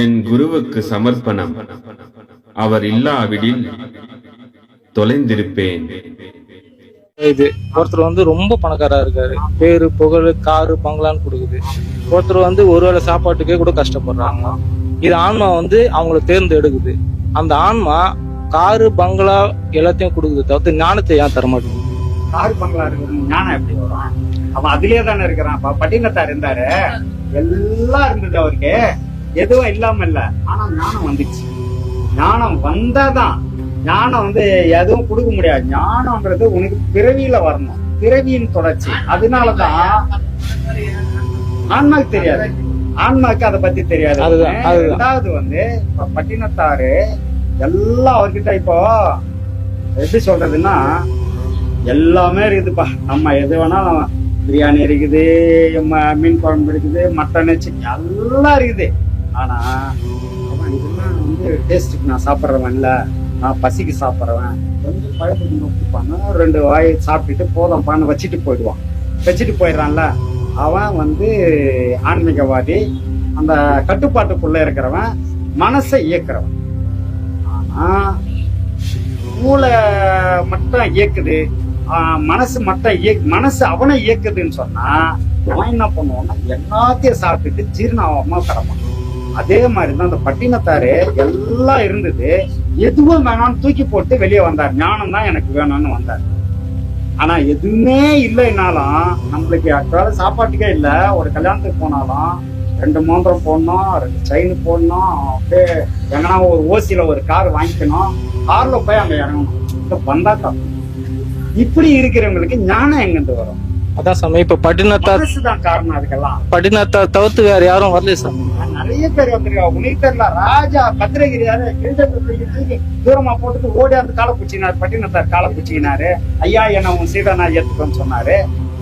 என் குருவுக்கு சமர்ப்பணம். அவர் இல்லாவிடில் தொலைந்திருப்பேன். இது ஒருத்தர் வந்து ரொம்ப பணக்காரா இருக்காரு. பேரு புகழ் காரு பங்களான்னு கொடுக்குது. ஒருத்தர் வந்து ஒருவேளை சாப்பாட்டுக்கே கூட கஷ்டப்படுறாங்க. இது ஆன்மா வந்து அவங்கள தேர்ந்தெடுக்குது அந்த ஆன்மா காரு பங்களா எல்லாத்தையும் கொடுக்குது தவிர்த்து ஞானத்தை ஏன் தர மாட்டேங்குது? கார் பங்களா இருக்குது ஞானம் எப்படி வரும்? அவன் அதுலயே தானே இருக்கிறான். பட்டினத்தார் இருந்தாரு. எல்லாம் இருந்தது அவருக்கு. எதுவும் இல்லாம இல்ல ஆனா ஞானம் வந்துச்சு. ஞானம் வந்தாதான் ஞானம் வந்து எதுவும் கொடுக்க முடியாது. ஞானம்ன்றது உனக்கு பிறவியில வரணும். பிறவியின் தொடர்ச்சி. அதனாலதான் ஆன்மாக்கு தெரியாது. ஆன்மாக்கு அதை பத்தி தெரியாது. ரெண்டாவது வந்து இப்ப பட்டினத்தாரு எல்லாம் அவர்கிட்ட இப்போ எப்படி சொல்றதுன்னா எல்லாமே இருக்குதுப்பா. நம்ம எது வேணாலும் பிரியாணி இருக்குது மீன் குழம்பு இருக்குது மட்டன் சிக்கன் எல்லாம் இருக்குது. ஆனா அவன் இதெல்லாம் வந்து டேஸ்ட்டுக்கு நான் சாப்பிட்றவன் இல்லை நான் பசிக்கு சாப்பிட்றவன். கொஞ்சம் பழக்கத்துக்கு நோக்கிப்பாங்க ரெண்டு வாய் சாப்பிட்டுட்டு போதம்ப்பான்னு வச்சுட்டு போயிடுவான். வச்சுட்டு போயிடுறான்ல. அவன் வந்து ஆன்மீகவாதி அந்த கட்டுப்பாட்டுக்குள்ளே இருக்கிறவன் மனசை இயக்குறவன். ஆனா மூளை மட்டும் இயக்குது. மனசு மட்டும் இயக்கு மனசு அவனை இயக்குதுன்னு சொன்னா அவன் என்ன பண்ணுவான்னா எல்லாத்தையும் சாப்பிட்டுட்டு ஜீரணாவாம கிடப்பான். அதே மாதிரிதான் அந்த பட்டினத்தாரு எல்லாம் இருந்தது. எதுவும் வேணாம்னு தூக்கி போட்டு வெளியே வந்தார். ஞானம் தான் எனக்கு வேணும்னு வந்தார். ஆனா எதுவுமே இல்லைனாலும் நம்மளுக்கு அக்கால சாப்பாட்டுக்கே இல்ல. ஒரு கல்யாணத்துக்கு போனாலும். ரெண்டு மூன்றம் போடணும் ரெண்டு செயின் போடணும் அப்படியே எங்கன்னா ஒரு ஓசியில ஒரு கார் வாங்கிக்கணும். கார்ல போய் அங்க இறங்கணும். இங்க வந்தா தான் இப்படி இருக்கிறவங்களுக்கு ஞானம் எங்கிருந்து வரும்? அதான் சாமி இப்ப பட்டினத்தார் மனசுதான் காரணம் அதுக்கெல்லாம். பட்டினத்தார் தவிர்த்து வேற யாரும் வரல சாமி. நிறைய பேர் வந்திருக்கா உனக்கு தெரியல. ராஜா பத்திரகிரியாரு தூரமா போட்டுட்டு ஓடி அந்த காலை பிடிச்சினாரு பட்டினத்தார் காலை பிடிச்சினாரு ஐயா என்ன உன் சீதனா ஏத்துக்கோன்னு சொன்னாரு.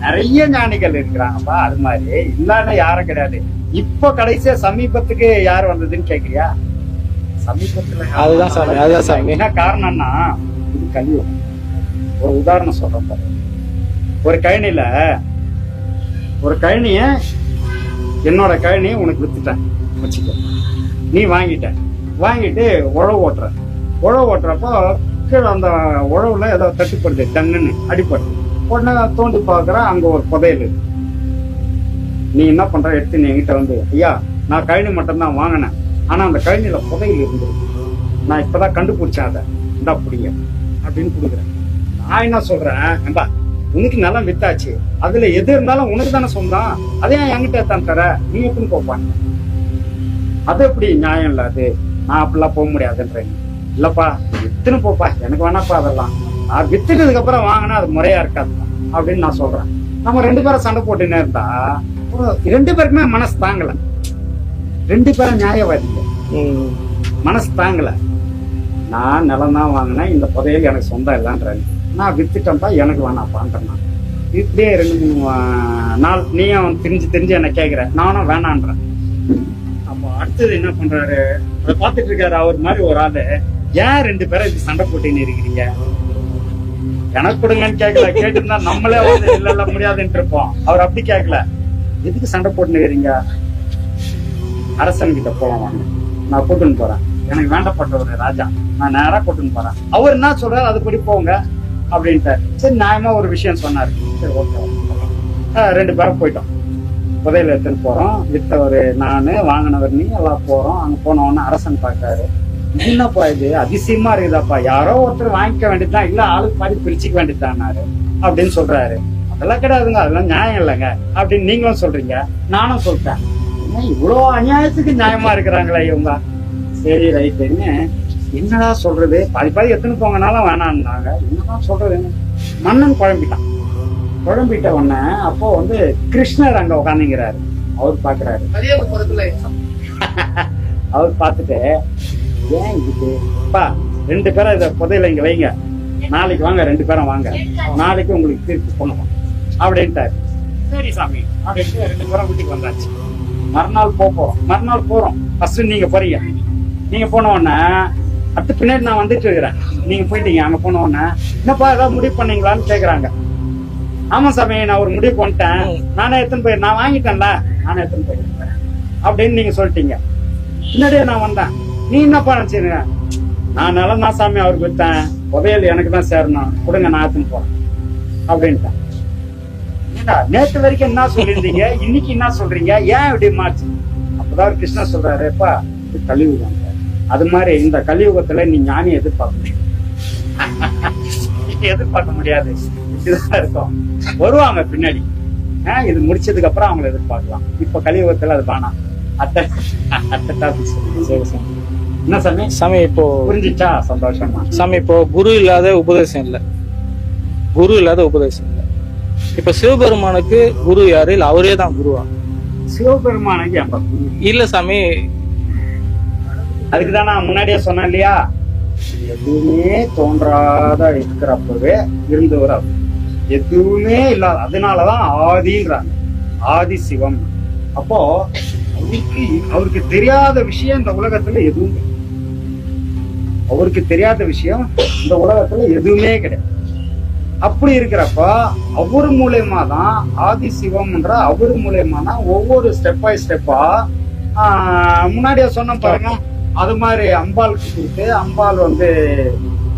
நிறைய ஞானிகள் இருக்கிறாங்கப்பா அது மாதிரி. இல்லாத யாரும் கிடையாது. இப்போ கடைசியா சமீபத்துக்கு யார் வந்ததுன்னு கேக்குறியா? சமீபத்துல அதுதான் சாமி, அதுதான் சாமி. என்ன காரணம்னா இது கலியுகம் ஒரு உதாரணம் சொல்றேன் பாரு ஒரு கழனில ஒரு கழனிய என்னோட கழனியை உனக்கு வித்துட்டேன் வச்சுக்கோ. நீ வாங்கிட்ட. வாங்கிட்டு உழவு ஓட்டுற. உழவு ஓட்டுறப்போ கீழே அந்த உழவுல ஏதோ தட்டுப்படுது. டங்குன்னு அடிப்படுது உடனே தோண்டி பார்க்குற அங்கே ஒரு புதையல் இருக்கு. நீ என்ன பண்ற? எடுத்து நீ என்கிட்ட வந்து ஐயா நான் கழனி மட்டும்தான் வாங்கினேன். ஆனா அந்த கழனியில புதையில் இருந்தது. நான் இப்பதான் கண்டுபிடிச்சேன் அதை. இந்தா புடிங்க. அப்படின்னு கொடுக்குறேன். நான் என்ன சொல்றேன்? ஏம்பா உனக்கு நல்லா வித்தாச்சு. அதுல எது இருந்தாலும் உனக்கு தானே சொந்தம். அதே என்கிட்ட தான் தர? நீ எப்படி போப்பாங்க அது எப்படி நியாயம் இல்ல அது? நான் அப்படிலாம் போக முடியாதுன்றேன். இல்லப்பா வித்துன்னு போப்பா. எனக்கு வேணாப்பா அதெல்லாம். நான் வித்துட்டதுக்கு அப்புறம் வாங்கினா அது முறையா இருக்காது அப்படின்னு நான் சொல்றேன். நம்ம ரெண்டு பேரும் சண்டை போட்டுன்னே இருந்தா ரெண்டு பேருக்குமே மனசு தாங்கல. ரெண்டு பேரும் நியாயவாதிங்க. மனசு தாங்கல. நான் நிலம் தான் வாங்கினேன் இந்த புதையல் எனக்கு சொந்தம் இல்லைன்றாரு நான் வித்துட்டேன்ப்பா எனக்கு வேணாப்பான்றேன் இப்படியே ரெண்டு மூணு நாள் நீயும் தெரிஞ்சு தெரிஞ்சு என்ன கேட்குற நானும் வேணான்றேன். அப்போ அடுத்தது என்ன பண்றாரு? அதை பார்த்துட்டு இருக்காரு அவர் மாதிரி ஒரு ஆளு. ஏன் ரெண்டு பேரும் இது சண்டை போட்டுன்னு இருக்கிறீங்க? எனக்கு கொடுங்கன்னு கேட்கல கேட்டிருந்தா நம்மளே வந்து இல்ல இல்ல முடியாதுன்னு இருப்போம். அவர் அப்படி கேட்கல எதுக்கு சண்டை போட்டுன்னு இருக்கிறீங்க? அரசன் கிட்ட போலாம் வாங்க. நான் கூட்டுன்னு போறேன். எனக்கு வேண்டப்பட்ட ஒரு ராஜா. நான் நேரா கூட்டுன்னு போறேன். அவர் என்ன சொல்றாரு? அதுபடி போங்க. அப்படின்ட்டு சரி நியாயமா ஒரு விஷயம் சொன்னாரு? சரி ஓகே ரெண்டு பேரும் போயிட்டோம். புதையில எடுத்துன்னு போறோம். வித்தவர் நானு வாங்கினவர் நீ எல்லாம் போறோம். அங்க போன உடனே அரசன் பார்க்காரு என்னப்பா இது? அதிசயமா இருக்குதாப்பா. யாரோ ஒருத்தர் வாங்கிக்க வேண்டியதுதான். இல்ல ஆளுக்கு பாதி பிரிச்சுக்க வேண்டியதுதானாரு அப்படின்னு சொல்றாரு. அதெல்லாம் கிடையாதுங்க. அதெல்லாம் நியாயம் இல்லைங்க. அப்படின்னு நீங்களும் சொல்றீங்க. நானும் சொல்லிட்டேன். இவ்வளவு அநியாயத்துக்கு நியாயமா இருக்கிறாங்களே இவங்க? சரி ரைட்டுன்னு என்னடா சொல்றது? பாதி பாதி எத்தனை போங்கனாலும் வேணான்னாங்க. என்னதான் சொல்றது? மன்னன் குழம்பிட்டான். குழம்பிட்ட உடனே அப்போ வந்து கிருஷ்ணர் அங்க உட்காந்துங்கிறாரு அவர் பாக்குறாரு. அவர் பார்த்துட்டு ஏன் இது? அப்பா ரெண்டு பேரும் இதை புதையில இங்க வைங்க. நாளைக்கு வாங்க ரெண்டு பேரும் வாங்க. நாளைக்கு உங்களுக்கு தீர்ப்பு பண்ணுவோம். அப்படின்ட்டாரு. சரி சாமி. அப்படின்ட்டு ரெண்டு பேரும் வீட்டுக்கு வந்தாச்சு. மறுநாள் போறோம் மறுநாள் போறோம். ஃபர்ஸ்ட் நீங்க போறீங்க. நீங்க போன உடனே அடுத்து பின்னாடி நான் வந்துட்டு இருக்கிறேன். நீங்க போயிட்டீங்க அங்க போன உடனே. என்னப்பா ஏதாவது முடிவு பண்ணீங்களான்னு கேக்குறாங்க. ஆமா சாமி நான் ஒரு முடிவு பண்ணிட்டேன். நானே எடுத்துன்னு போய் நான் வாங்கிட்டேன்ல. நானே எடுத்துன்னு போயிருக்கேன் அப்படின்னு நீங்க சொல்லிட்டீங்க. பின்னாடியே நான் வந்தேன். நீ என்னப்பா நினைச்சீங்க நான் நிலம் தான் சாமி அவருக்கு வித்தேன் புதையல் எனக்கு தான் சேரணும். கொடுங்க நான் எடுத்துன்னு போறேன். அப்படின்ட்டேன். நேத்து வரைக்கும் என்ன சொல்லியிருந்தீங்க? இன்னைக்கு என்ன சொல்றீங்க? ஏன் இப்படி மாச்சு அப்பதான் கிருஷ்ணா சொல்றாரு எப்பா இது கலியுகம் அது மாதிரி இந்த கலியுகத்துல நீ ஞானி எதிர்பார்க்க எதிர்பார்க்க முடியாது. இதுதான் இருக்கும் வருவாங்க பின்னாடி. இது முடிச்சதுக்கு அப்புறம் அவங்களை எதிர்பார்க்கலாம். இப்ப கலியுகத்துல அது வேணாம். அத்தை அத்தை டாபிக் சரி சாமி என்ன சாமி? சாமி இப்போ புரிஞ்சிச்சா? சந்தோஷமா? சாமி இப்போ குரு இல்லாத உபதேசம் இல்லை. குரு இல்லாத உபதேசம் இல்லை. இப்ப சிவபெருமானுக்கு குரு யாரு? இல்ல அவரே தான் குருவா? சிவபெருமானுக்கு இல்ல சாமி அதுக்கு தான் நான் முன்னாடியே சொன்னேன் இல்லையா? எதுவுமே தோன்றாத இருக்கிறப்பவே இருந்தவர் அவர். எதுவுமே இல்லாத அதனாலதான் ஆதின்றாங்க. ஆதி சிவம். அப்போ அவருக்கு அவருக்கு தெரியாத விஷயம் இந்த உலகத்துல எதுவுமே. அவருக்கு தெரியாத விஷயம் இந்த உலகத்துல எதுவுமே கிடையாது. அப்படி இருக்கிறப்ப அவர் மூலயமா தான் ஆதி சிவம்ன்ற அவர் மூலயமா தான் ஒவ்வொரு ஸ்டெப் பை ஸ்டெப்பா முன்னாடியே சொன்ன பாருங்க. அது மாதிரி அம்பாளுக்கு கொடுத்து அம்பாள் வந்து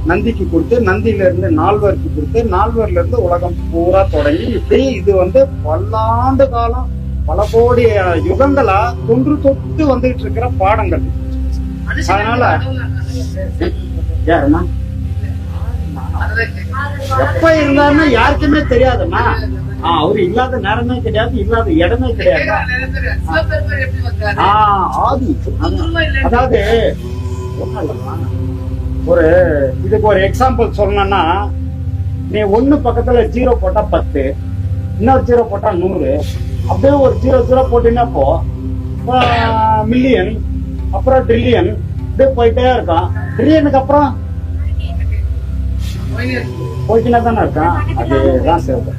நந்திக்கு கொடுத்து நந்தியில இருந்து நால்வருக்கு கொடுத்து நால்வர்ல இருந்து உலகம் பூரா தொடங்கி இப்படி இது வந்து பல்லாண்டு காலம் பல கோடி யுகங்களா தொன்று தொட்டு வந்துகிட்டு இருக்கிற பாடங்கள். அதனால யாருமா எப்ப இருந்தாருன்னா யாருக்குமே தெரியாதுமா அவரு இல்லாத நேரமே கிடையாது இல்லாத இடமே கிடையாது. ஆதி. அதாவது. ஒரு இதுக்கு ஒரு எக்ஸாம்பிள் சொல்லணும்னா நீ ஒண்ணு பக்கத்துல ஜீரோ போட்டா பத்து இன்னொரு ஜீரோ போட்டா நூறு அப்படியே ஒரு ஜீரோ ஜீரோ போட்டீங்கன்னா மில்லியன் அப்புறம் ட்ரில்லியன் அப்படியே போயிட்டே இருக்கான். ட்ரில்லியனுக்கு அப்புறம் போய்க்கினா தானே இருக்கான்? அதேதான் சேவை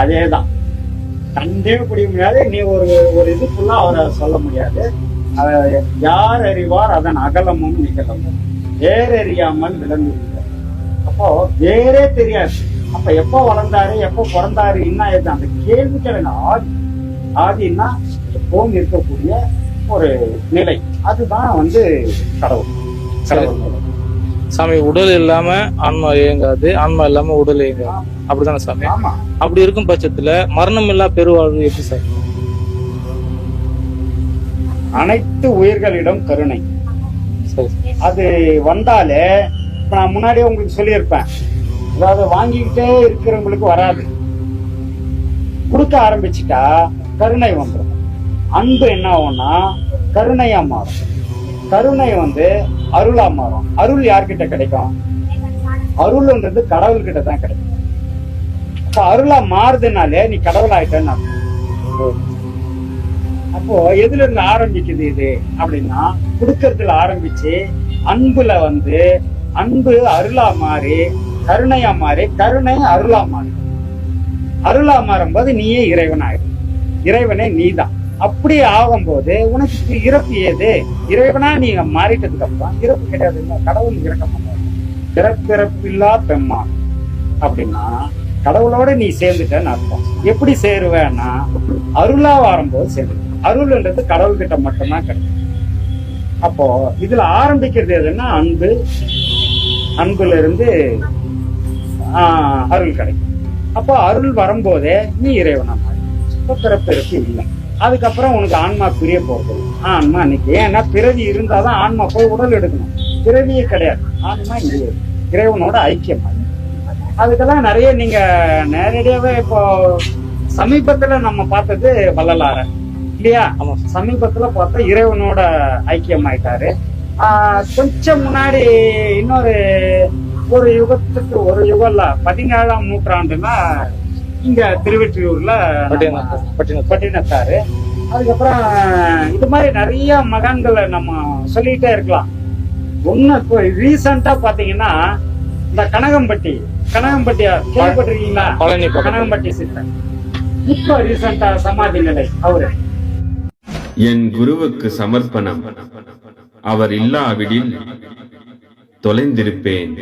அதேதான் கண்டே முடிய முடியாது நீ ஒரு ஒரு இது ஃபுல்லா அவரை சொல்ல முடியாது. யார் அறிவார் அதன் அகலமும் நிகழமும் வேறறியாமல் விளங்கு அப்போ வேறே தெரியாது. அப்ப எப்போ வளர்ந்தாரு எப்போ பிறந்தாரு என்ன ஏது அந்த கேள்விக்கு எனக்கு ஆதி? ஆதின்னா எப்பவும் இருக்கக்கூடிய ஒரு நிலை. அதுதான் வந்து கடவுள். கடவுள். சாமி உடல் இல்லாம ஆன்மா இயங்காது ஆன்மா இல்லாம உடல் இயங்காது. அப்படிதானே சாமி? அப்படி இருக்கும் பட்சத்துல மரணம் இல்லா பெருவாழ்வு எப்படி சாமி? அனைத்து உயிர்களிடம் கருணை. அது வந்தாலே இப்ப நான் முன்னாடியே உங்களுக்கு சொல்லியிருப்பேன். அதாவது வாங்கிக்கிட்டே இருக்கிறவங்களுக்கு வராது. கொடுக்க ஆரம்பிச்சுட்டா கருணை வந்துடும் அன்பு என்ன ஆகும்னா கருணையா மாறும். கருணை வந்து அருளா மாறும் அருள் யார்கிட்ட கிடைக்கும்? அருள்ன்றது கடவுள் கிட்ட தான் கிடைக்கும். அருளா மாறுதுனாலே நீ கடவுள் ஆயிட்டேன்னு அப்போ எதுல இருந்து ஆரம்பிக்குது இது? அப்படின்னா கொடுக்கறதுல ஆரம்பிச்சு அன்புல வந்து அன்பு அருளா மாறி கருணையா மாறி கருணை அருளா மாறி. அருளா மாறும் போது நீயே இறைவன் ஆயிடும் இறைவனே நீதான். அப்படி ஆகும்போது உனக்கு இறப்பு ஏது? இறைவனா நீங்க மாறிட்டதுக்கு அப்புறம் இறப்பு கிடையாது. கடவுள் இறக்க மாட்டாரு பிறப்பிறப்பில்லா பெம்மா அப்படின்னா கடவுளோட நீ சேர்ந்துட்டேன்னு அர்த்தம். எப்படி சேருவேன்னா அருளா வரும்போது சேர்ந்து அருள்ன்றது கடவுள்கிட்ட மட்டும்தான் கிடைக்கும். அப்போ இதுல ஆரம்பிக்கிறது எதுன்னா அன்பு. அன்புல இருந்து அருள் கிடைக்கும். அப்போ அருள் வரும்போதே நீ இறைவனா மாறி இப்போ பிறப்பிறப்பு இல்லை. அதுக்கப்புறம் உனக்கு ஆன்மா பிரிய போகுது ஆன்மா அன்னைக்கு. ஏன்னா பிறவி இருந்தாதான் ஆன்மா போய் உடல் எடுக்கணும். பிறவியே கிடையாது. ஆன்மா இங்கே. இறைவனோட ஐக்கியம் அது. அதுக்கெல்லாம் நிறைய நீங்க நேரடியாவே இப்போ சமீபத்துல நம்ம பார்த்தது வள்ளலார. இல்லையா? ஆமா. சமீபத்துல பார்த்தா இறைவனோட ஐக்கியம் ஆயிட்டாரு. கொஞ்சம் முன்னாடி இன்னொரு ஒரு யுகத்துக்கு ஒரு யுகம்ல பதினேழாம் நூற்றாண்டுல இங்க திருவெற்றியூர்ல பட்டினத்தார். அதுக்கப்புறம் இது மாதிரி நிறைய மகான்களை நம்ம சொல்லிட்டே இருக்கலாம். ஒண்ணு இப்போ ரீசெண்டா பாத்தீங்கன்னா இந்த கனகம்பட்டி கனகம்பட்டியா கேள்விப்பட்டிருக்கீங்களா. கனகம்பட்டி சித்தன் இப்போ ரீசெண்டா சமாதி நிலை அவரு. என் குருவுக்கு சமர்ப்பணம். அவர் இல்லாவிடில் தொலைந்திருப்பேன்.